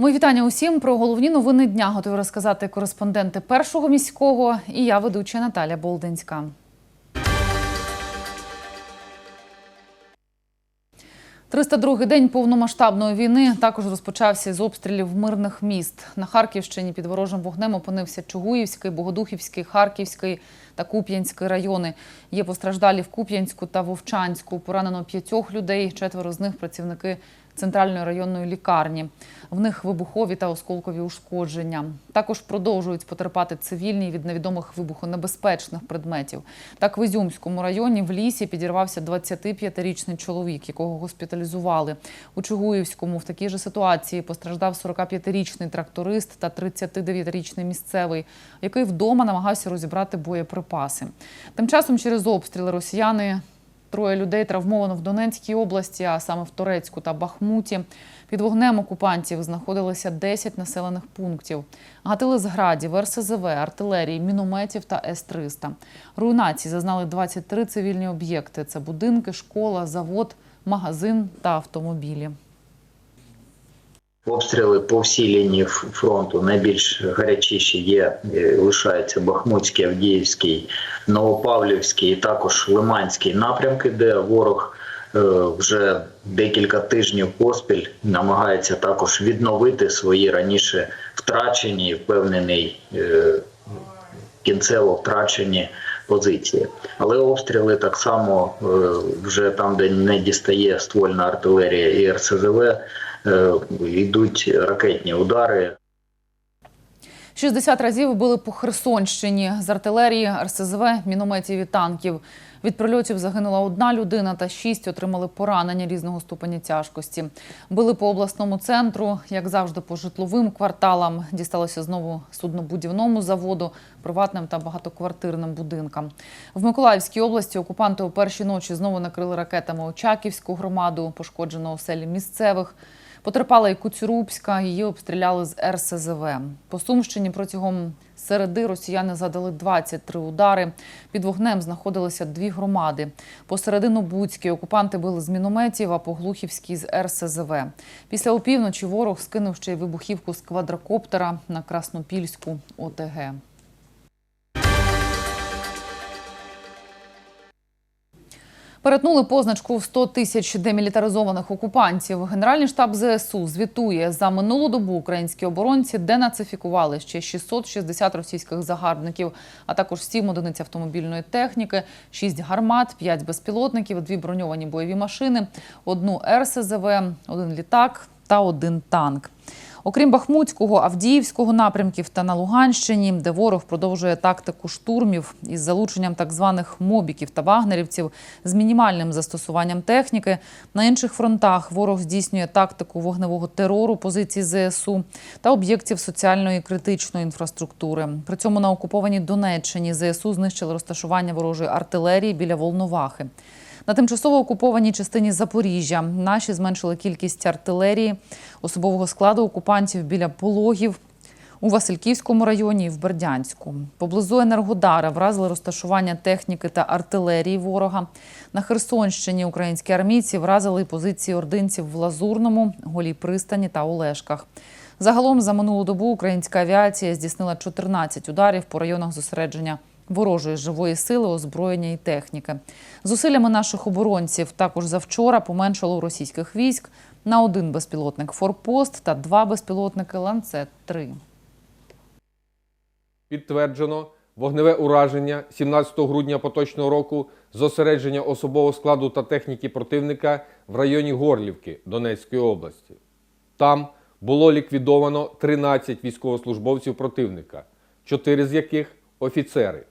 Мої вітання усім про головні новини дня готові розказати кореспонденти першого міського і я ведуча Наталя Болдинська. «302-й день повномасштабної війни також розпочався з обстрілів мирних міст. На Харківщині під ворожим вогнем опинився Чугуївський, Богодухівський, Харківський та Куп'янський райони. Є постраждалі в Куп'янську та Вовчанську. Поранено п'ятьох людей, четверо з них працівники центральної районної лікарні. В них вибухові та осколкові ушкодження. Також продовжують потерпати цивільні від невідомих вибухонебезпечних предметів. Так, в Ізюмському районі в лісі підірвався 25-річний чоловік, якого госпіталізували. У Чугуївському в такій же ситуації постраждав 45-річний тракторист та 39-річний місцевий, який вдома намагався розібрати боєприпаси. Тим часом через обстріли росіяни Троє людей травмовано в Донецькій області, а саме в Торецьку та Бахмуті. Під вогнем окупантів знаходилися 10 населених пунктів. Гатили з градів, РСЗВ, артилерії, мінометів та С-300. Руйнації зазнали 23 цивільні об'єкти. Це будинки, школа, завод, магазин та автомобілі. Обстріли по всій лінії фронту найбільш гарячіші є, е, лишаються Бахмутський, Авдіївський, Новопавлівський і також Лиманський напрямки, де ворог е, вже декілька тижнів поспіль намагається також відновити свої раніше втрачені, впевнений е, кінцево втрачені позиції. Але обстріли так само вже там, де не дістає ствольна артилерія і РСЗВ, йдуть ракетні удари. 60 разів били по Херсонщині з артилерії, РСЗВ, мінометів і танків. Від прильотів загинула одна людина та шість отримали поранення різного ступеня тяжкості. Били по обласному центру, як завжди, по житловим кварталам. Дісталося знову суднобудівному заводу, приватним та багатоквартирним будинкам. В Миколаївській області окупанти у першій ночі знову накрили ракетами Очаківську громаду, пошкоджено оселі місцевих. Потерпала і Куцюрубська, її обстріляли з РСЗВ. По Сумщині протягом середи росіяни задали 23 удари. Під вогнем знаходилися дві громади. Посередину Буцькій окупанти били з мінометів, а по Глухівській з РСЗВ. Після опівночі ворог скинув ще й вибухівку з квадрокоптера на Краснопільську ОТГ. Перетнули позначку в 100 тисяч демілітаризованих окупантів. Генеральний штаб ЗСУ звітує за минулу добу українські оборонці денацифікували ще 660 російських загарбників, а також 7 одиниць автомобільної техніки, 6 гармат, 5 безпілотників, 2 броньовані бойові машини, одну РСЗВ, один літак та один танк. Окрім Бахмутського, Авдіївського напрямків та на Луганщині, де ворог продовжує тактику штурмів із залученням так званих мобіків та вагнерівців з мінімальним застосуванням техніки. На інших фронтах ворог здійснює тактику вогневого терору позицій ЗСУ та об'єктів соціальної критичної інфраструктури. При цьому на окупованій Донеччині ЗСУ знищили розташування ворожої артилерії біля Волновахи. На тимчасово окупованій частині Запоріжжя наші зменшили кількість артилерії, особового складу окупантів біля пологів у Васильківському районі і в Бердянську. Поблизу Енергодара вразили розташування техніки та артилерії ворога. На Херсонщині українські армійці вразили позиції ординців в Лазурному, Голій пристані та Олешках. Загалом за минулу добу українська авіація здійснила 14 ударів по районах зосередження ворожої живої сили, озброєння і техніки. Зусиллями наших оборонців також завчора поменшало у російських військ на один безпілотник «Форпост» та два безпілотники «Ланцет-3». Підтверджено вогневе ураження 17 грудня поточного року зосередження особового складу та техніки противника в районі Горлівки Донецької області. Там було ліквідовано 13 військовослужбовців противника, 4 з яких офіцери.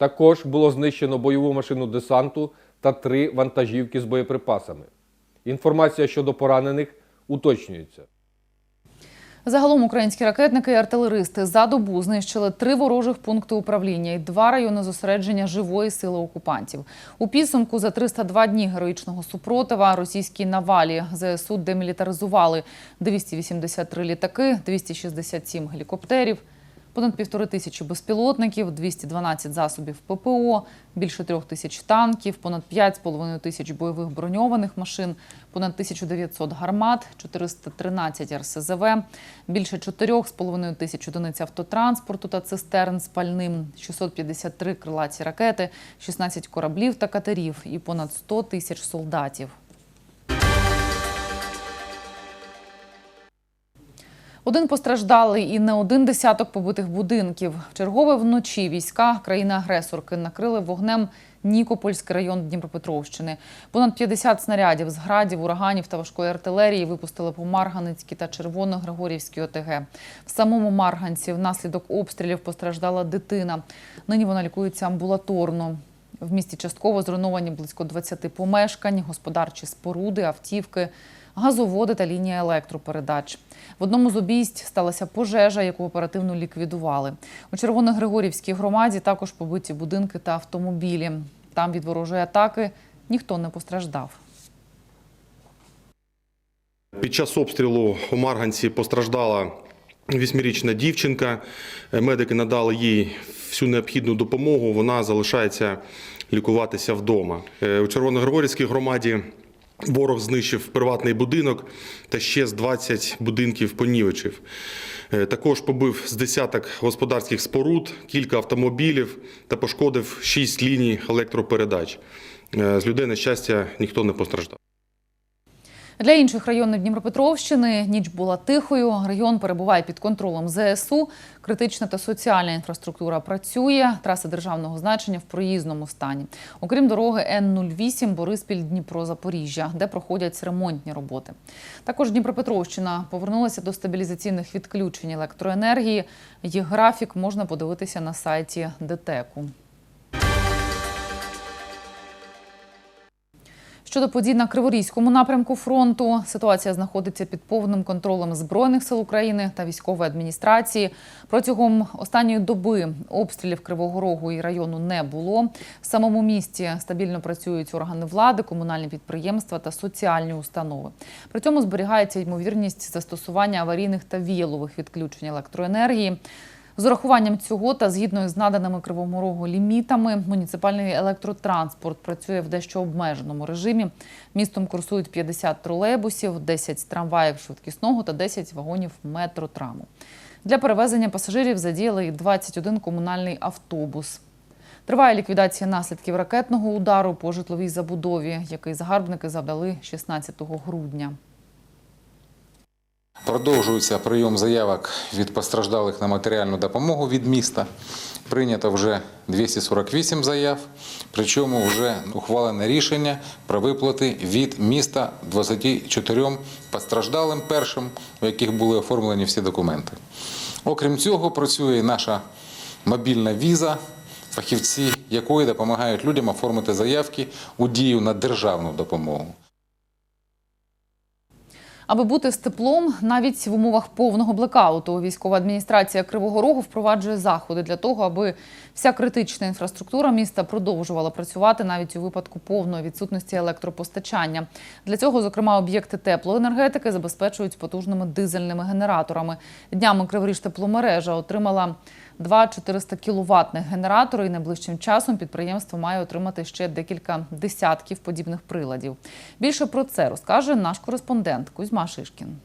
Також було знищено бойову машину десанту та 3 вантажівки з боєприпасами. Інформація щодо поранених уточнюється. Загалом українські ракетники і артилеристи за добу знищили три ворожих пункти управління і два райони зосередження живої сили окупантів. У підсумку за 302 дні героїчного супротива російські навалі ЗСУ демілітаризували 283 літаки, 267 гелікоптерів, Понад півтори тисячі безпілотників, 212 засобів ППО, більше трьох тисяч танків, понад 5,5 тисяч бойових броньованих машин, понад 1900 гармат, 413 РСЗВ, більше 4,5 тисяч одиниць автотранспорту та цистерн з пальним, 653 крилаті ракети, 16 кораблів та катерів і понад 100 тисяч солдатів. Один постраждалий і не один десяток побитих будинків. Чергове вночі війська країни-агресорки накрили вогнем Нікопольський район Дніпропетровщини. Понад 50 снарядів з градів, ураганів та важкої артилерії випустили по Марганецькій та Червоно-Григорівській ОТГ. В самому Марганці внаслідок обстрілів постраждала дитина. Нині вона лікується амбулаторно. В місті частково зруйновані близько 20 помешкань, господарчі споруди, автівки, газоводи та лінія електропередач. В одному з обійсть сталася пожежа, яку оперативно ліквідували. У Червоногригорівській громаді також побиті будинки та автомобілі. Там від ворожої атаки ніхто не постраждав. Під час обстрілу у Марганці постраждала вісьмирічна дівчинка. Медики надали їй всю необхідну допомогу. Вона залишається лікуватися вдома. Е, У Червоногригорівській громаді ворог знищив приватний будинок та ще з 20 будинків понівечив. Е, Також побив з десяток господарських споруд, кілька автомобілів та пошкодив 6 ліній електропередач. Е, З людей, на щастя, ніхто не постраждав. Для інших районів Дніпропетровщини ніч була тихою. Район перебуває під контролем ЗСУ. Критична та соціальна інфраструктура працює. Траси державного значення в проїзному стані. Окрім дороги Н-08 Бориспіль Дніпро Запоріжжя, де проходять ремонтні роботи. Також Дніпропетровщина повернулася до стабілізаційних відключень електроенергії. Їх графік можна подивитися на сайті ДТЕКу. Щодо подій на Криворізькому напрямку фронту, ситуація знаходиться під повним контролем Збройних сил України та військової адміністрації. Протягом останньої доби обстрілів Кривого Рогу і району не було. В самому місті стабільно працюють органи влади, комунальні підприємства та соціальні установи. При цьому зберігається ймовірність застосування аварійних та віялових відключень електроенергії. З урахуванням цього та згідно з наданими Кривому Рогу лімітами, муніципальний електротранспорт працює в дещо обмеженому режимі. Містом курсують 50 тролейбусів, 10 трамваїв швидкісного та 10 вагонів метротраму. Для перевезення пасажирів задіяли і 21 комунальний автобус. Триває ліквідація наслідків ракетного удару по житловій забудові, який загарбники завдали 16 грудня. Продовжується прийом заявок від постраждалих на матеріальну допомогу від міста. Прийнято вже 248 заяв, причому вже ухвалене рішення про виплати від міста 24 постраждалим першим, у яких були оформлені всі документи. Окрім цього, працює наша мобільна віза, фахівці якої допомагають людям оформити заявки у дію на державну допомогу. Аби бути з теплом, навіть в умовах повного блекауту, військова адміністрація Кривого Рогу впроваджує заходи для того, аби вся критична інфраструктура міста продовжувала працювати навіть у випадку повної відсутності електропостачання. Для цього, зокрема, об'єкти теплоенергетики забезпечують потужними дизельними генераторами. Днями Криворіж тепломережа отримала два 400 кіловатних генератори, і найближчим часом підприємство має отримати ще декілька десятків подібних приладів. Більше про це розкаже наш кореспондент Кузьма Шишкін.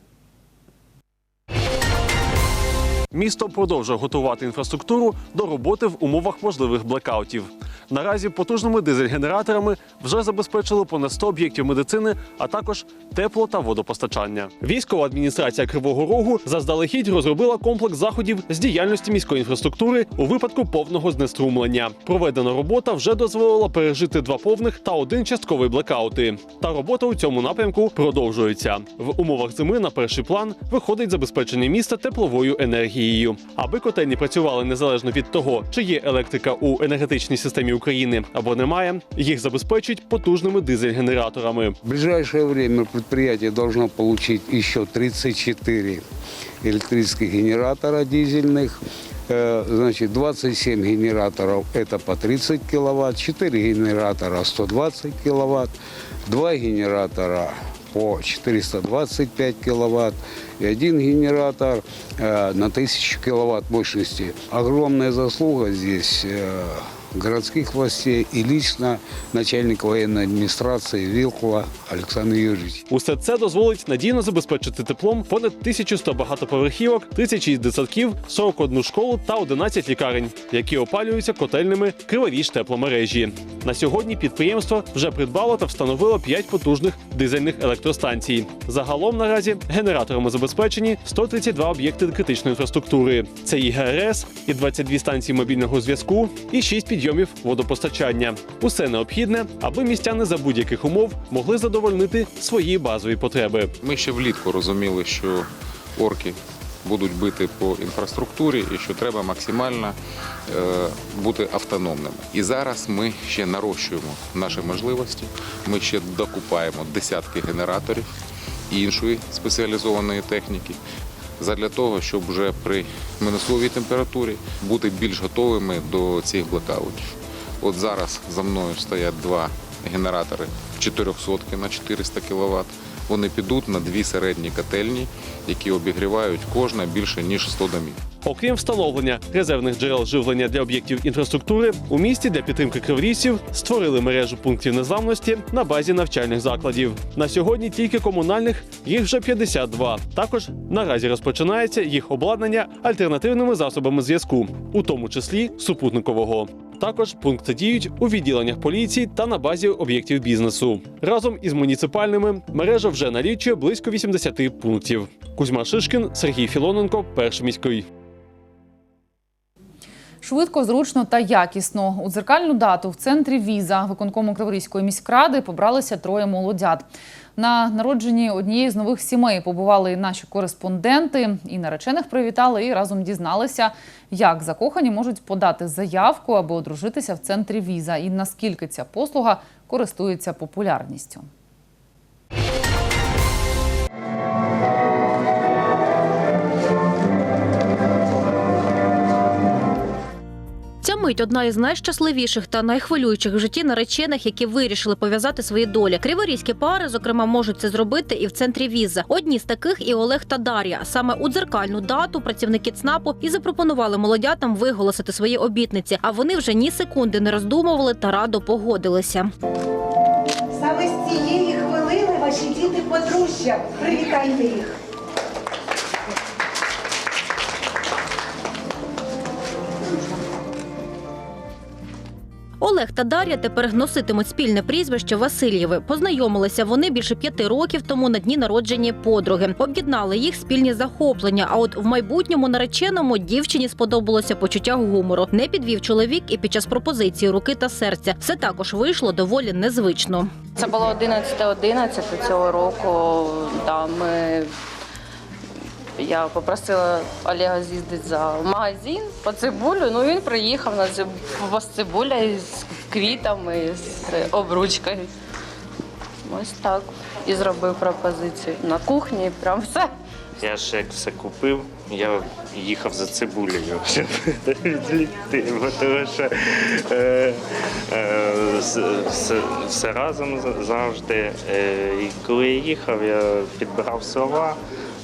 Місто продовжує готувати інфраструктуру до роботи в умовах можливих блекаутів. Наразі потужними дизель-генераторами вже забезпечили понад 100 об'єктів медицини, а також тепло та водопостачання. Військова адміністрація Кривого Рогу заздалегідь розробила комплекс заходів з діяльності міської інфраструктури у випадку повного знеструмлення. Проведена робота вже дозволила пережити два повних та один частковий блекаути. Та робота у цьому напрямку продовжується. В умовах зими на перший план виходить забезпечення міста тепловою енергією Аби котельні працювали незалежно від того, чи є електрика у енергетичній системі України або немає, їх забезпечать потужними дизель-генераторами. В ближайшее время предприятие должно получить еще 34 электрических генератора дизельных. Э, Значит, 27 генераторов это по 30 киловатт, 4 генератора 120 киловатт, 2 генератора по 425 киловатт и один генератор э, на 1000 киловатт мощности. Огромная заслуга здесь э, городских властей и лично начальник военной администрации Вилкула Александр Юрьевич. Усе це дозволить надійно забезпечити теплом понад 1100 багатоповерхівок, 36 дитсадків, 41 школу та 11 лікарень, які опалюються котельними Криворіж тепломережі. На сьогодні підприємство вже придбало та встановило 5 потужних дизельних електростанцій. Загалом наразі генераторами забезпечені 132 об'єкти критичної інфраструктури. Це і ГРС, і 22 станції мобільного зв'язку, і 6 підйомів водопостачання. Усе необхідне, аби містяни за будь-яких умов могли задовольнити свої базові потреби. Ми ще влітку розуміли, що орки будуть бити по інфраструктурі і що треба максимально е, бути автономними. І зараз ми ще нарощуємо наші можливості. Ми ще докупаємо десятки генераторів іншої спеціалізованої техніки. Задля того, щоб вже при минусовій температурі бути більш готовими до цих блекаутів. От зараз за мною стоять два генератори 400 на 400 кВт. Вони підуть на дві середні котельні, які обігрівають кожна більше ніж 100 домів. Окрім встановлення резервних джерел живлення для об'єктів інфраструктури, у місті для підтримки криворіжців створили мережу пунктів незламності на базі навчальних закладів. На сьогодні тільки комунальних їх вже 52. Також наразі розпочинається їх обладнання альтернативними засобами зв'язку, у тому числі супутникового. Також пункти діють у відділеннях поліції та на базі об'єктів бізнесу. Разом із муніципальними мережа вже налічує близько 80 пунктів. Кузьма Шишкін, Сергій Філоненко, перший міський. Швидко, зручно та якісно. У дзеркальну дату в центрі віза виконкому Криворізької міськради побралися троє молодят. На народженні однієї з нових сімей побували наші кореспонденти, і наречених привітали, і разом дізналися, як закохані можуть подати заявку, аби одружитися в центрі віза, і наскільки ця послуга користується популярністю. Мить одна із найщасливіших та найхвилюючих в житті наречених, які вирішили пов'язати свої долі. Криворізькі пари, зокрема, можуть це зробити і в центрі віза. Одні з таких і Олег та Дар'я. Саме у дзеркальну дату працівники ЦНАПу і запропонували молодятам виголосити свої обітниці. А вони вже ні секунди не роздумували та радо погодилися. Саме з цієї хвилини ваші діти подружжя. Привітайте їх. Олег та Дар'я тепер носитимуть спільне прізвище Васильєви. Познайомилися вони більше п'яти років тому на дні народження подруги. Об'єднали їх спільні захоплення. А от в майбутньому нареченому дівчині сподобалося почуття гумору. Не підвів чоловік і під час пропозиції руки та серця. Все також вийшло доволі незвично. Це було 11-11 цього року. Да, ми... Я попросила Олега з'їздити за магазин по цибулю. Ну він приїхав на цибуля з квітами, з обручкою. Ось так. І зробив пропозицію на кухні. Прям все. Я ж як все купив, я їхав за цибулею, щоб відлікти, бо тому що е, е, все, все разом завжди. Е, і коли я їхав, я підбирав слова,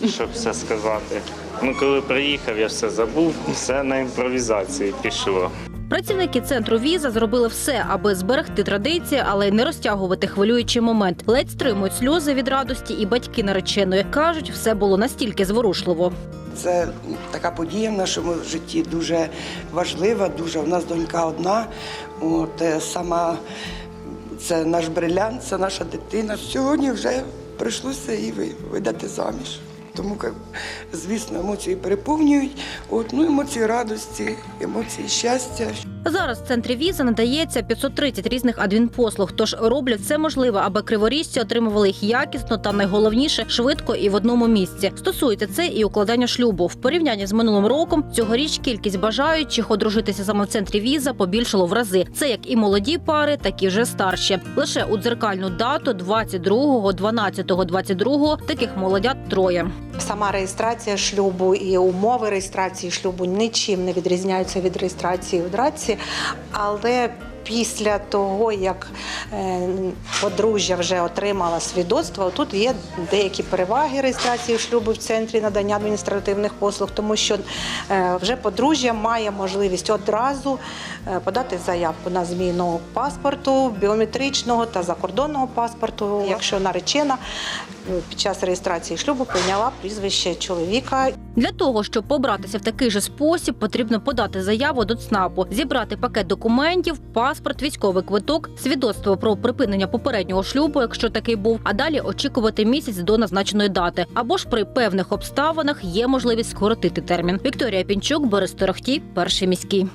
щоб все сказати. Ну, коли приїхав, я все забув, все на імпровізації пішло. Працівники центру віза зробили все, аби зберегти традиції, але й не розтягувати хвилюючий момент. Ледь стримують сльози від радості, і батьки нареченої кажуть, все було настільки зворушливо. Це така подія в нашому житті дуже важлива. Дуже в нас донька одна. От е, сама це наш брилянт, це наша дитина. Сьогодні вже прийшлося її ви- видати заміж. Тому, як, звісно, емоції переповнюють. От, ну, емоції радості, емоції щастя. Зараз в центрі віза надається 530 різних адмінпослуг, тож роблять все можливе, аби криворіжці отримували їх якісно та найголовніше швидко і в одному місці. Стосується це і укладання шлюбу. В порівнянні з минулим роком цьогоріч кількість бажаючих одружитися саме в центрі віза побільшало в рази. Це як і молоді пари, так і вже старші. Лише у дзеркальну дату 22-го, 12-го, 22-го таких молодят троє. Сама реєстрація шлюбу і умови реєстрації шлюбу нічим не відрізняються від реєстрації в ДРАЦі, але після того, як е, подружжя вже отримало свідоцтво, тут є деякі переваги реєстрації шлюбу в центрі надання адміністративних послуг, тому що е, вже подружжя має можливість одразу е, подати заявку на зміну паспорту, біометричного та закордонного паспорту, якщо наречена під час реєстрації шлюбу прийняла прізвище чоловіка Для того, щоб побратися в такий же спосіб, потрібно подати заяву до ЦНАПу, зібрати пакет документів, паспорт, військовий квиток, свідоцтво про припинення попереднього шлюбу, якщо такий був, а далі очікувати місяць до назначеної дати. Або ж при певних обставинах є можливість скоротити термін. Вікторія Пінчук, Борис Торохтій, перший міський.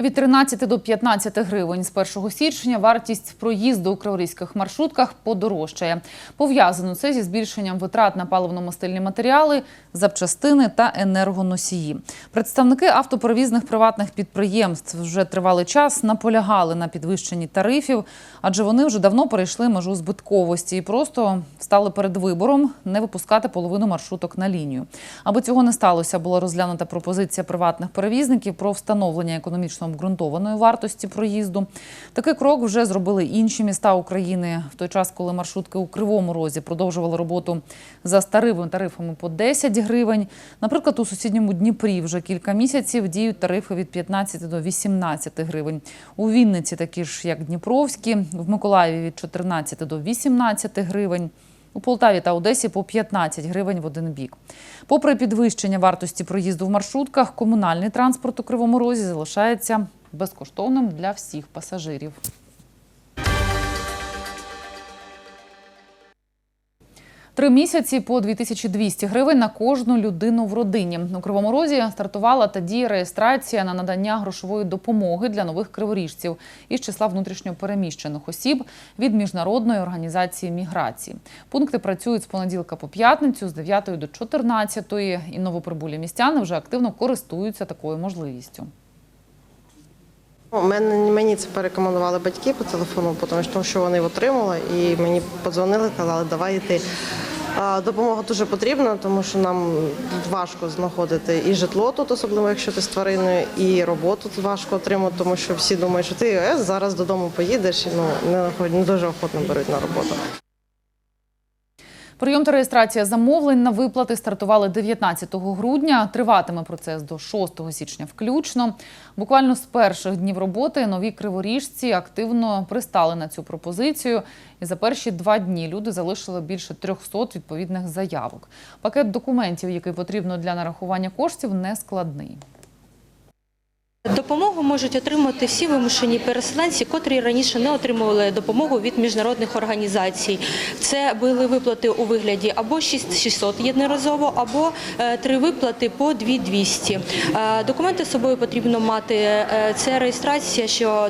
Від 13 до 15 гривень з 1 січня вартість проїзду у криворізьких маршрутках подорожчає. Пов'язано це зі збільшенням витрат на паливно-мастильні матеріали, запчастини та енергоносії. Представники автоперевізних приватних підприємств вже тривалий час наполягали на підвищенні тарифів, адже вони вже давно перейшли межу збитковості і просто стали перед вибором не випускати половину маршруток на лінію. Аби цього не сталося, була розглянута пропозиція приватних перевізників про встановлення економічно обґрунтованої вартості проїзду. Такий крок вже зробили інші міста України в той час, коли маршрутки у Кривому Розі продовжували роботу за старими тарифами по 10 гривень. Наприклад, у сусідньому Дніпрі вже кілька місяців діють тарифи від 15 до 18 гривень. У Вінниці такі ж, як Дніпровські, в Миколаєві від 14 до 18 гривень. У Полтаві та Одесі по 15 гривень в один бік. Попри підвищення вартості проїзду в маршрутках, комунальний транспорт у Кривому Розі залишається безкоштовним для всіх пасажирів. Три місяці по 2200 гривень на кожну людину в родині. У Кривому Розі стартувала та діє реєстрація на надання грошової допомоги для нових криворіжців із числа внутрішньопереміщених осіб від міжнародної організації міграції. Пункти працюють з понеділка по п'ятницю з 9 до 14, і новоприбулі містяни вже активно користуються такою можливістю. У мене мені це порекомендували батьки по телефону, тому що вони отримали, і мені подзвонили, казали, давай йти. Допомога дуже потрібна, тому що нам важко знаходити і житло тут, особливо якщо ти з твариною, і роботу тут важко отримати, тому що всі думають, що ти е, зараз додому поїдеш і ну не дуже охотно беруть на роботу. Прийом та реєстрація замовлень на виплати стартували 19 грудня. Триватиме процес до 6 січня включно. Буквально з перших днів роботи нові криворіжці активно пристали на цю пропозицію. І за перші два дні люди залишили більше 300 відповідних заявок. Пакет документів, який потрібно для нарахування коштів, не складний. Допомогу можуть отримати всі вимушені переселенці, котрі раніше не отримували допомогу від міжнародних організацій. Це були виплати у вигляді або 6600 єдноразово, або е, три виплати по 2200. Е, Документи з собою потрібно мати. Е, Це реєстрація, що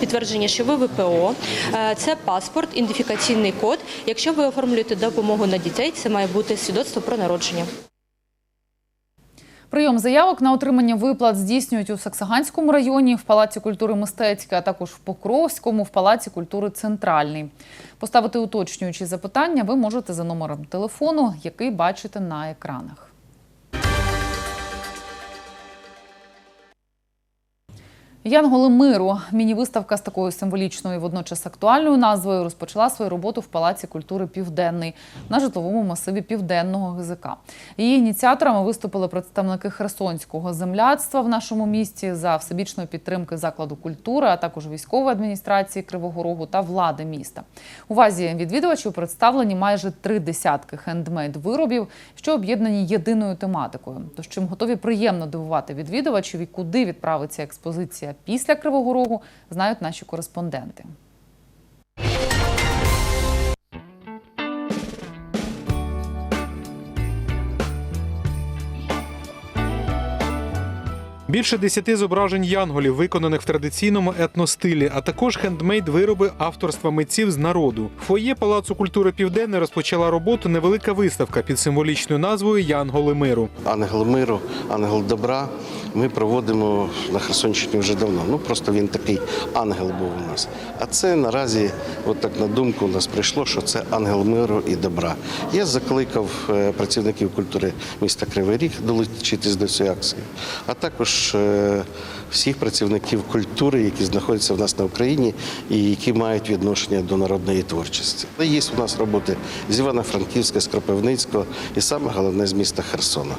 підтвердження, що ви ВПО, це паспорт, ідентифікаційний код. Якщо ви оформлюєте допомогу на дітей, це має бути свідоцтво про народження. Прийом заявок на отримання виплат здійснюють у Саксаганському районі, в Палаці культури мистецьке, а також в Покровському, в Палаці культури Центральний. Поставити уточнюючі запитання ви можете за номером телефону, який бачите на екранах. Янголи миру. Міні-виставка з такою символічною, і водночас актуальною назвою розпочала свою роботу в Палаці культури Південний на житловому масиві Південного ГЗК. Її ініціаторами виступили представники Херсонського земляцтва в нашому місті за всебічної підтримки закладу культури, а також військової адміністрації Кривого Рогу та влади міста. Увазі відвідувачів представлені майже три десятки хендмейд виробів, що об'єднані єдиною тематикою. Тож чим готові приємно дивувати відвідувачів і куди відправиться експозиція після Кривого Рогу, знають наші кореспонденти. Більше десяти зображень янголів, виконаних в традиційному етностилі, а також хендмейд-вироби авторства митців з народу. В Фоє Палацу культури Південне розпочала роботу невелика виставка під символічною назвою Янголи миру. Ангел миру, ангел добра, ми проводимо на Херсонщині вже давно. Ну просто він такий ангел був у нас. А це наразі, от так на думку, у нас прийшло, що це ангел миру і добра. Я закликав е, працівників культури міста Кривий Ріг долучитись до цієї акції, а також е, всіх працівників культури, які знаходяться в нас на Україні і які мають відношення до народної творчості. Є у нас роботи з Івано-Франківська, з Кропивницького і саме головне з міста Херсона.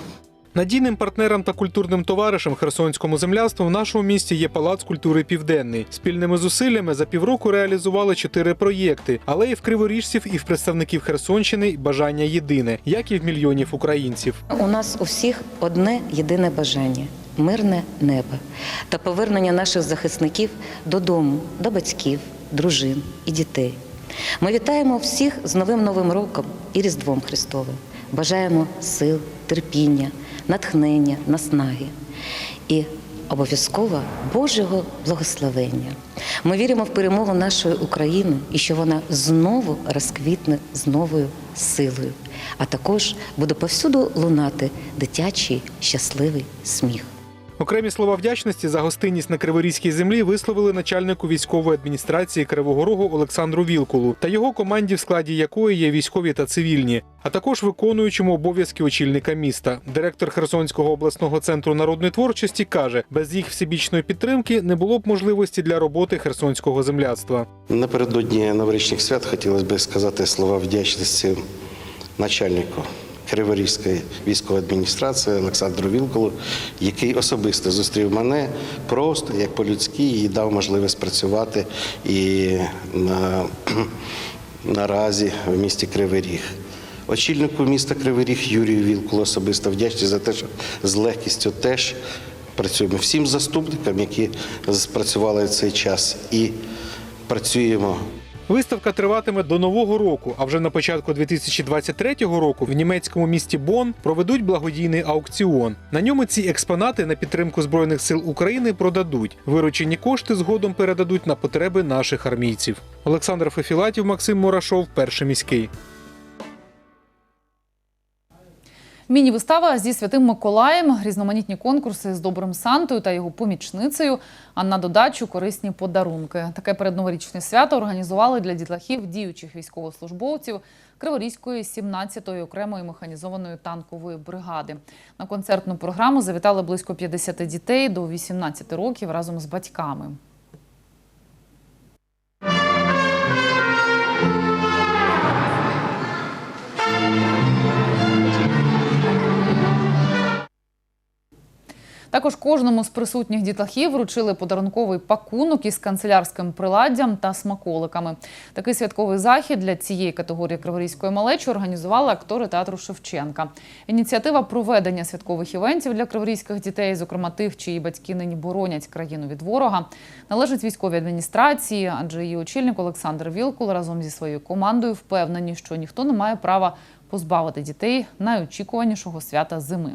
Надійним партнером та культурним товаришем херсонському земляцтву в нашому місті є Палац культури Південний. Спільними зусиллями за півроку реалізували чотири проєкти, але і в криворіжців, і в представників Херсонщини бажання єдине, як і в мільйонів українців. У нас у всіх одне єдине бажання мирне небо та повернення наших захисників додому, до батьків, дружин і дітей. Ми вітаємо всіх з новим новим роком і Різдвом Христовим. Бажаємо сил, терпіння, натхнення, наснаги і обов'язково Божого благословення. Ми віримо в перемогу нашої України і що вона знову розквітне з новою силою, а також буде повсюду лунати дитячий щасливий сміх. Окремі слова вдячності за гостинність на Криворізькій землі висловили начальнику військової адміністрації Кривого Рогу Олександру Вілкулу та його команді, в складі якої є військові та цивільні, а також виконуючому обов'язки очільника міста. Директор Херсонського обласного центру народної творчості каже, без їх всебічної підтримки не було б можливості для роботи херсонського земляцтва. Напередодні новорічних свят хотілося б сказати слова вдячності начальнику Криворізької військової адміністрації Олександру Вілколу, який особисто зустрів мене просто як по-людськи і дав можливість працювати і на, наразі в місті Кривий Ріг. Очільнику міста Кривий Ріг Юрію Вілкулу особисто вдячний за те, що з легкістю теж працюємо всім заступникам, які спрацювали цей час, і працюємо Виставка триватиме до нового року. А вже на початку 2023 року в німецькому місті Бон проведуть благодійний аукціон. На ньому ці експонати на підтримку збройних сил України продадуть. Виручені кошти згодом передадуть на потреби наших армійців. Олександр Фефілатів, Максим Мурашов, перший міський. Міні-вистава зі святим Миколаєм, різноманітні конкурси з добрим Сантою та його помічницею, а на додачу корисні подарунки. Таке передноворічне свято організували для дітлахів діючих військовослужбовців Криворізької 17-ї окремої механізованої танкової бригади. На концертну програму завітали близько 50 дітей до 18 років разом з батьками. Також кожному з присутніх дітлахів вручили подарунковий пакунок із канцелярським приладдям та смаколиками. Такий святковий захід для цієї категорії криворізької малечі організували актори театру Шевченка. Ініціатива проведення святкових івентів для криворізьких дітей, зокрема тих, чиї батьки нині боронять країну від ворога, належить військовій адміністрації, адже її очільник Олександр Вілкул разом зі своєю командою впевнені, що ніхто не має права позбавити дітей найочікуванішого свята зими.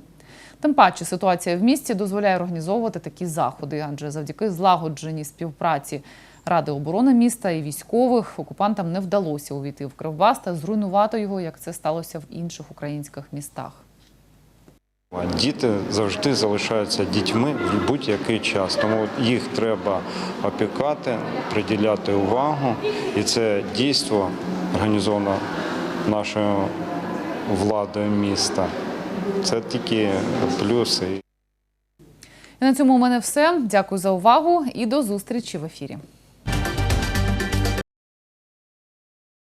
Тим паче ситуація в місті дозволяє організовувати такі заходи, адже завдяки злагодженій співпраці Ради оборони міста і військових окупантам не вдалося увійти в Кривбас та зруйнувати його, як це сталося в інших українських містах. Діти завжди залишаються дітьми в будь-який час, тому їх треба опікати, приділяти увагу, і це дійство організовано нашою владою міста. Це тільки плюси. На цьому у мене все. Дякую за увагу і до зустрічі в ефірі.